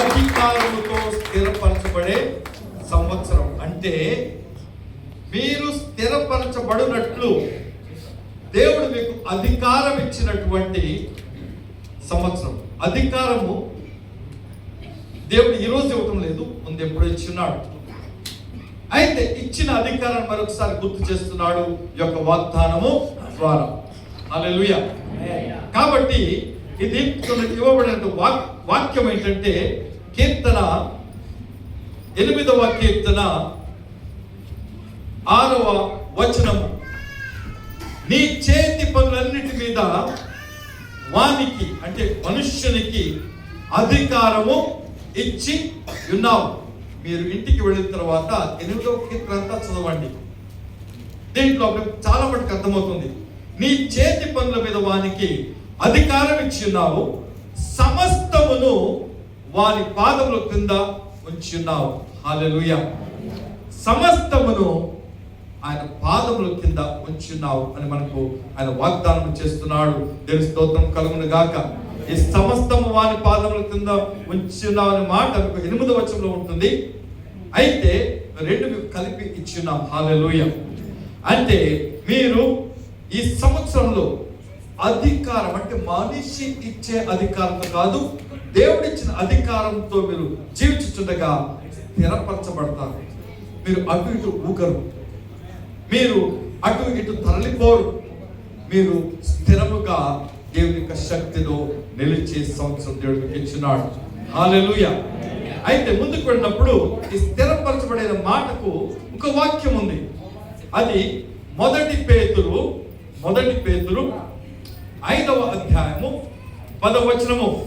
అధికారముతో స్థిరపరచబడే సంవత్సరం. అంటే మీరు స్థిరపరచబడినట్లు దేవుడు మీకు అధికారం ఇచ్చినటువంటి సంవత్సరం. అధికారము దేవుడు ఈరోజు ఇవ్వటం లేదు ముందు ఎప్పుడు ఇచ్చినాడు అయితే ఇచ్చిన అధికారాన్ని మరొకసారి గుర్తు చేస్తున్నాడు యొక్క వాగ్దానము ద్వారా. కాబట్టి ఇది ఇవ్వబడిన వాక్ వాక్యం ఏంటంటే కీర్తన ఎనిమిదవ కీర్తన ఆరవ వచనము. నీ చేతి పనులన్నిటి మీద వానికి అంటే మనుష్యునికి అధికారము ఇచ్చి ఉన్నావు. మీరు ఇంటికి వెళ్ళిన తర్వాత ఎనిమిదవ కీర్తన అంతా చదవండి. దీంట్లో చాలా మటుకు అర్థమవుతుంది. నీ చేతి పనుల మీద వానికి అధికారం ఇచ్చి ఉన్నావు. సమస్తమును వారి పాదముల క్రింద ఉంచున్నావు ఉన్నావు. సమస్తమును ఆయన పాదముల కింద ఉంచున్నావు అని మనకు ఆయన వాగ్దానం చేస్తున్నాడు. దేని స్తోత్రం కలుగును గాక. ఈ సమస్తము వాని పాదముల కింద ఉంచున్నావు అనే మాట మీకు ఎనిమిది వచనంలో ఉంటుంది. అయితే రెండు మీకు కలిపి ఇచ్చున్నాం హాలెలూయ అంటే మీరు ఈ సంవత్సరంలో అధికారం అంటే మనిషి ఇచ్చే అధికారంతో కాదు దేవుడిచ్చిన అధికారంతో మీరు జీవించుండగా స్థిరపరచబడతారు. మీరు అటు ఇటు ఊగరు. మీరు అటు ఇటు తరలిపోరు. మీరు స్థిరముగా దేవుని యొక్క శక్తిలో నిలిచే సంవత్సరం దేవుడికి ఇచ్చినాడు. హాలెలుయ అయితే ముందుకు వెళ్ళినప్పుడు ఈ స్థిరపరచబడిన మాటకు ఒక వాక్యం ఉంది. అది మొదటి పేతురు మొదటి పేతురు ఐదవ అధ్యాయము పదవచనము.